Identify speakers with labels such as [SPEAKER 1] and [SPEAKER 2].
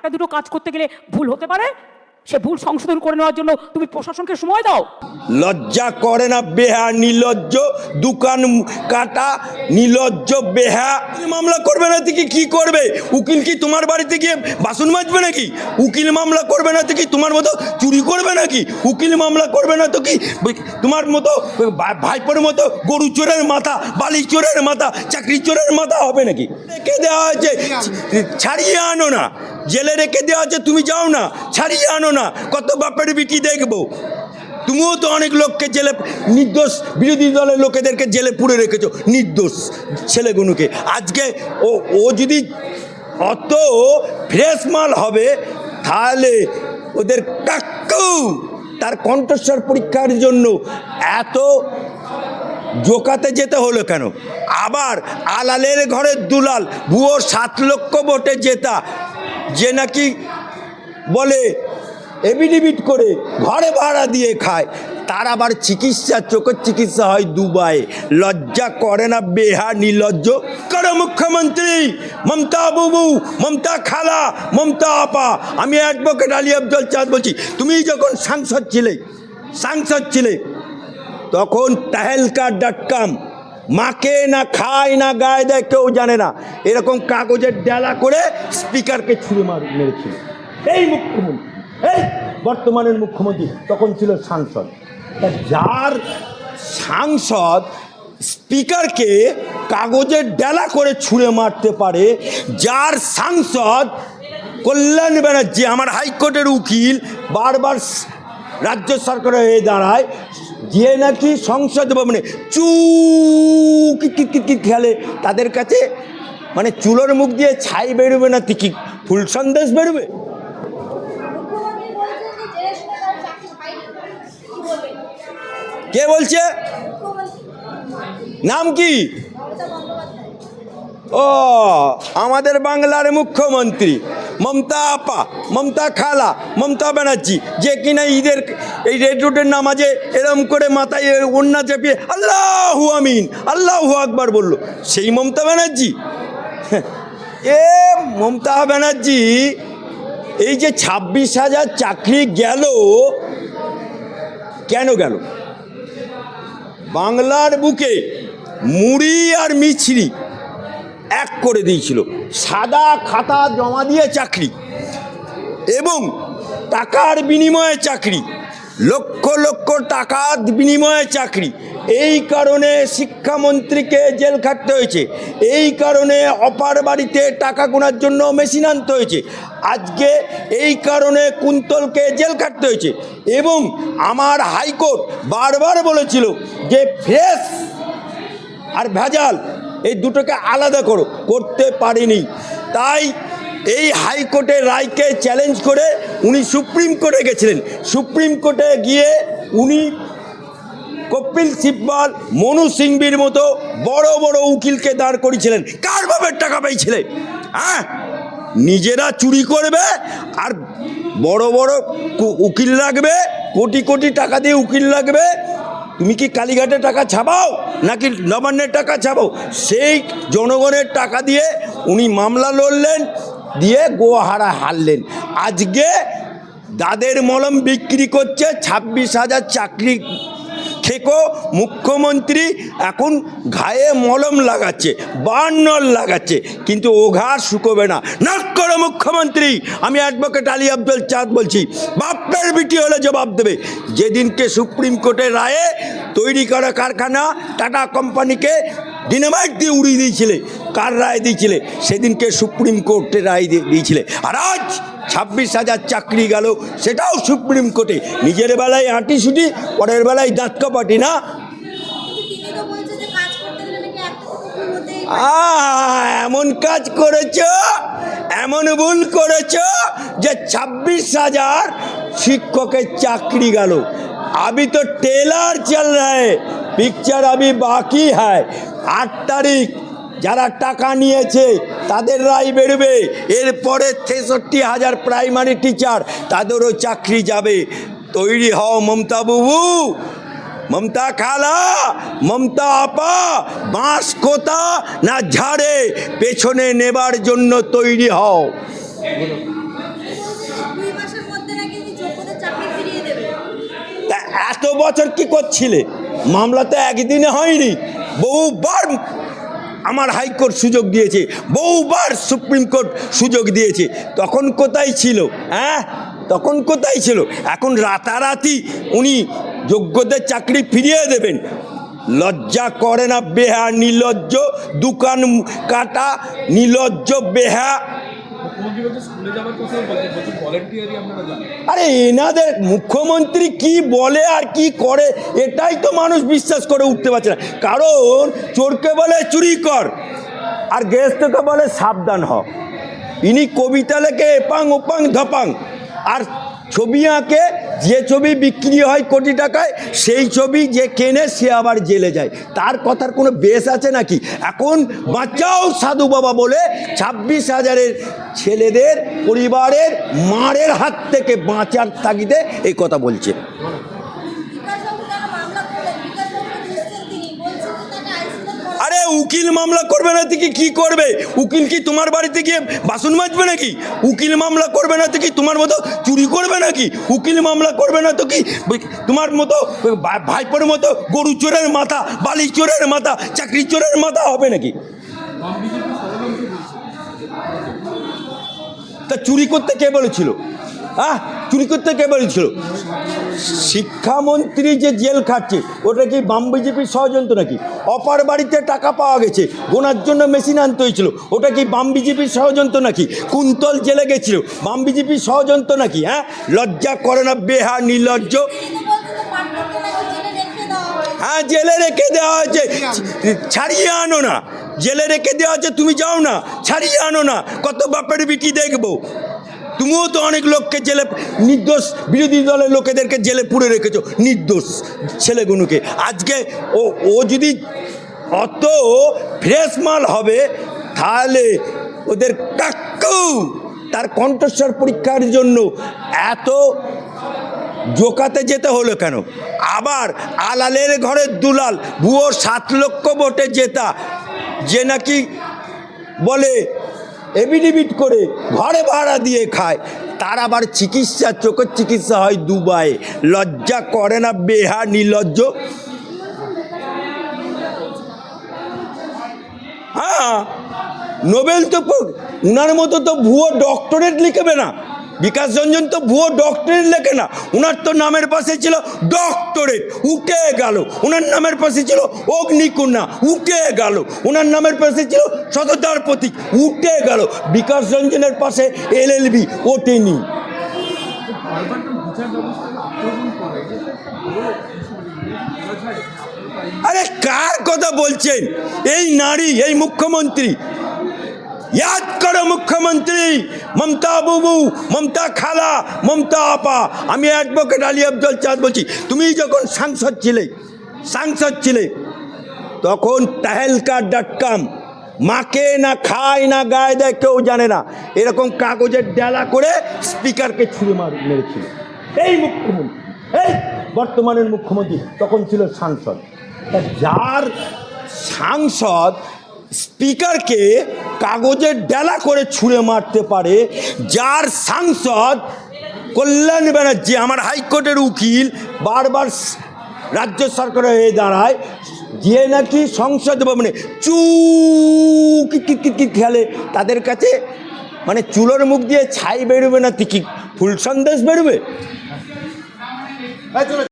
[SPEAKER 1] একটা দুটো কাজ করতে গেলে ভুল হতে পারে? সে ভুল সংশোধন করে নেওয়ার জন্য তুমি প্রশাসনকে সময় দাও।
[SPEAKER 2] লজ্জা করে না, বেহা নির্লজ্জ দোকান কাটা নির্লজ্জ বেহা। মামলা করবে না থেকে কি করবে? উকিল কি তোমার বাড়িতে গিয়ে বাসন মাজবে নাকি? উকিল মামলা করবে না তো কি তোমার মতো চুরি করবে নাকি? উকিল মামলা করবে না তো কি? তোমার মতো ভাইপোর মতো গরু চোরের মাথা, বালি চোরের মাথা, চাকরি চোরের মাথা হবে নাকি? রেখে দেওয়া হয়েছে ছাড়িয়ে আনো না। জেলে রেখে দেওয়া হচ্ছে তুমি যাও না, ছাড়িয়ে আনো না, কত বাপের বিটি দেখব। তুমিও তো অনেক লোককে জেলে, নির্দোষ, বিরোধী দলের লোকেদেরকে জেলে পুড়ে রেখেছো, নির্দোষ ছেলেগুলোকে। আজকে ও ও যদি অত ফ্রেশ মাল হবে, তাহলে ওদের কাক্কু তার কণ্ঠস্বর পরীক্ষার জন্য এত জোকাতে যেতে হলো কেন? আবার আলালের ঘরের দুলাল ভুয়ো সাত লক্ষ ভোটে জেতা যে নাকি বলে এভিডেভিট করে ঘরে ভাড়া দিয়ে খায়, তার আবার চিকিৎসা, চোখের চিকিৎসা হয় দুবাই লজ্জা করে না, বেহা নির্লজ্জ। করো মুখ্যমন্ত্রী? মমতা বাবু, মমতা খালা, মমতা আপা, আমি অ্যাডভোকেট আলী আফজল চাঁদ বলছি, তুমি যখন সাংসদ ছিলে সাংসদ ছিলে, তখন তাহেলকার ডট কম মাকে না খায় না গায়ে দেয় কেউ জানে না। এরকম কাগজের ডেলা করে স্পিকারকে ছুঁড়ে মার মেরেছিল এই মুখ্যমন্ত্রী, এই বর্তমানের মুখ্যমন্ত্রী তখন ছিল সাংসদ। যার সাংসদ স্পিকারকে কাগজের ডেলা করে ছুঁড়ে মারতে পারে, যার সাংসদ কল্যাণ ব্যানার্জি, আমার হাইকোর্টের উকিল, বারবার রাজ্য সরকারের হয়ে দাঁড়ায় যে নাকি সংসদ ভবনে চু কি খেলে। তাদের কাছে মানে চুলোর মুখ দিয়ে ছাই বেরোবে না কি ফুল সন্দেশ বেরোবে?
[SPEAKER 3] কি
[SPEAKER 2] বলছে? নাম কি? ও, আমাদের বাংলার মুখ্যমন্ত্রী মমতা আপা, মমতা খালা, মমতা ব্যানার্জি, যে কিনা ঈদের এই রেড রোডের নামাজে এরম করে মাথায় ওন্না চেপিয়ে আল্লাহু আমিন, আল্লাহু আকবার বলল, সেই মমতা ব্যানার্জি? এ মমতা ব্যানার্জি, এই যে ছাব্বিশ হাজার চাকরি গেল, কেন গেল? বাংলার বুকে মুড়ি আর মিছরি এক করে দিয়েছিল। সাদা খাতা জমা দিয়ে চাকরি এবং টাকার বিনিময়ে চাকরি, লক্ষ লক্ষ টাকার বিনিময়ে চাকরি। এই কারণে শিক্ষামন্ত্রীকে জেল খাটতে হয়েছে। এই কারণে অপার বাড়িতে টাকা গোনার জন্য মেশিন আনতে হয়েছে। আজকে এই কারণে কুন্তলকে জেল খাটতে হয়েছে এবং আমার হাইকোর্ট বারবার বলেছিল যে ফ্রেশ আর ভেজাল এই দুটোকে আলাদা করো, করতে পারেনি। তাই এই হাইকোর্টের রায়কে চ্যালেঞ্জ করে উনি সুপ্রিম কোর্টে গেছিলেন। সুপ্রিম কোর্টে গিয়ে উনি কপিল সিব্বাল, মনু সিংবির মতো বড় বড় উকিলকে দাঁড় করিয়েছিলেন। কার বাবের টাকা পেয়েছিলেন হ্যাঁ? নিজেরা চুরি করবে আর বড় বড় উকিল লাগবে কোটি কোটি টাকা দিয়ে উকিল লাগবে তুমি কি কালীঘাটে টাকা ছাপাও নাকি নবান্নের টাকা ছাপাও? সেই জনগণের টাকা দিয়ে উনি মামলা লড়লেন, দিয়ে গোহারা হারলেন। আজকে দাদের মলম বিক্রি করছে ছাব্বিশ হাজার চাকরি খেকো মুখ্যমন্ত্রী এখন ঘায়ে মলম লাগাচ্ছে, বার্নল লাগাচ্ছে, কিন্তু ও ঘা শুকোবে না। নাক করো মুখ্যমন্ত্রী। আমি অ্যাডভোকেট আলী আব্দুল চাঁদ বলছি, বাপের বিটি হলে জবাব দেবে। যেদিনকে সুপ্রিম কোর্টের রায়ে তৈরি করা কারখানা টাটা কোম্পানিকে ডিনামাইট দিয়ে উড়িয়ে দিয়েছিলে। কার রায় দিয়েছিলে? সেদিনকে সুপ্রিম কোর্টের রায় দিয়ে- দিয়েছিলে। আর আজ ছাব্বিশ হাজার চাকরি গেল, সেটাও সুপ্রিম কোর্টে। নিজের বেলায় আঁটি সুটি পরের বেলায় দাঁত কাপাটি না এমন কাজ করেছ, এমন ভুল করেছ যে ছাব্বিশ হাজার শিক্ষকের চাকরি গেল। আমি তো টেলার চল রায় পিকচার আমি বাকি হ্যায়। আট তারিখ, যারা টাকা নিয়েছে, তাদের রায় বেরবে। এরপরে তেষট্টি হাজার প্রাইমারি টিচার তাদেরও চাকরি যাবে। তৈরি হও মমতা বাবু মমতা খালা মমতা আপা বাঁশ কোথা না ঝাড়ে পেছনে নেবার জন্য তৈরি হও। তা এত বছর কি করছিলে? মামলা তো একদিনে হয়নি। বহুবার আমার হাইকোর্ট সুযোগ দিয়েছে বহুবার সুপ্রিম কোর্ট সুযোগ দিয়েছে। তখন কোথায় ছিল হ্যাঁ? তখন কোথায় ছিল? এখন রাতারাতি উনি যোগ্যদের চাকরি ফিরিয়ে দেবেন। লজ্জা করে না, বেহা নির্লজ্জ দোকান কাটা নির্লজ্জ বেহা। আরে এনাদের মুখ্যমন্ত্রী কি বলে আর কি করে, এটাই তো মানুষ বিশ্বাস করে উঠতে পারছে না। কারণ চোরকে বলে চুরি কর, আর গেস্টকে বলে সাবধান হ। ইনি কবিতা লেখে এপাং ওপাং, ধপাং। আর ছবি আঁকে যে ছবি বিক্রি হয় কোটি টাকায়, সেই ছবি যে কেনে, সে আবার জেলে যায়। তার কথার কোনো বেশ আছে নাকি? এখন বাঁচাও সাধু বাবা বলে ছাব্বিশ হাজারের ছেলেদের, পরিবারের মারের হাত থেকে বাঁচার তাগিদে এই কথা বলছে। উকিল মামলা করবে না থেকে কি করবে? উকিল কি তোমার বাড়িতে গিয়ে বাসন মাজবে নাকি? উকিল মামলা করবে না তো কি তোমার মতো চুরি করবে নাকি? উকিল মামলা করবে না তো কি? তোমার মতো ভাইপোর মতো গরু চোরের মাথা, বালি চোরের মাথা, চাকরি চোরের মাথা হবে নাকি? তা চুরি করতে কে বলেছিল? হ্যাঁ চুরি করতে কে বলেছিল? শিক্ষামন্ত্রী যে জেল খাচ্ছে, ওটা কি বাম বিজেপির ষড়যন্ত্র নাকি? অপার বাড়িতে টাকা পাওয়া গেছে, গোনার জন্য মেশিন আনতে হয়েছিল, ওটা কি বাম বিজেপির ষড়যন্ত্র নাকি? কুন্তল জেলে গেছিল, বাম বিজেপির ষড়যন্ত্র নাকি হ্যাঁ? লজ্জা করে না বেহা নির্লজ্জ।
[SPEAKER 3] হয়েছে
[SPEAKER 2] হ্যাঁ জেলে রেখে দেওয়া হয়েছে। ছাড়িয়ে আনো না। জেলে রেখে দেওয়া হচ্ছে তুমি যাও না। ছাড়িয়ে আনো না। কত বাপের বিটি দেখব? তুমিও তো অনেক লোককে জেলে, নির্দোষ, বিরোধী দলের লোকেদেরকে জেলে পুড়ে রেখেছো। নির্দোষ ছেলেগুলোকে আজকে ও ও যদি অত ফ্রেশ মাল হবে, তাহলে ওদের কাক্কু তার কণ্ঠস্বর পরীক্ষার জন্য এত জোকাতে যেতে হলো কেন? আবার আলালের ঘরের দুলাল ভুয়ো সাত লক্ষ ভোটে জেতা, যে নাকি বলে এবিডিবিট করে ঘরে ভাড়া দিয়ে খায়। তার আবার চিকিৎসা, চোখের চিকিৎসা হয় দুবাই লজ্জা করে না বেহা নির্লজ্জ। হ্যাঁ নোবেল তো উনার মতো তো ভুয়ো ডক্টরেট লিখবে না। বিকাশ রঞ্জন তো ভুয়ো ডক্টরেট লেখে না। ওনার তো নামের পাশে ছিল ডক্টরেট উঠে গেল। ওনার নামের পাশে ছিল অগ্নিকন্যা উঠে গেল। ওনার নামের পাশে ছিল সততার প্রতীক উঠে গেল। বিকাশ রঞ্জনের পাশে ওঠেনি
[SPEAKER 4] যে পুরো বলা যায়
[SPEAKER 2] আরে কার কথা বলছেন? এই নারী, এই মুখ্যমন্ত্রী। ইয়াদ করো মুখ্যমন্ত্রী মমতা বাবু মমতা খালা মমতা আপা আমি অ্যাডভোকেট আলী আব্দুল চাঁদ বলছি, তুমি যখন সাংসদ ছিলে সাংসদ ছিলে, তখন তাহেলকার ডট কম, মাকে না খায় না গায়ে দেয় কেউ জানে না। এরকম কাগজের ডেলা করে স্পিকারকে ছুঁড়ে মার, মেরেছিল। এই মুখ্যমন্ত্রী, এই বর্তমানের মুখ্যমন্ত্রী তখন ছিল সাংসদ। যার সাংসদ স্পিকারকে কাগজের ডেলা করে ছুঁড়ে মারতে পারে, যার সাংসদ কল্যাণ ব্যানার্জি, আমার হাইকোর্টের উকিল, বারবার রাজ্য সরকারের হয়ে দাঁড়ায় যে নাকি সংসদ ভবনে চু কি খেলে। তাদের কাছে মানে চুলোর মুখ দিয়ে ছাই বেরোবে না কি ফুল সন্দেশ বেরোবে?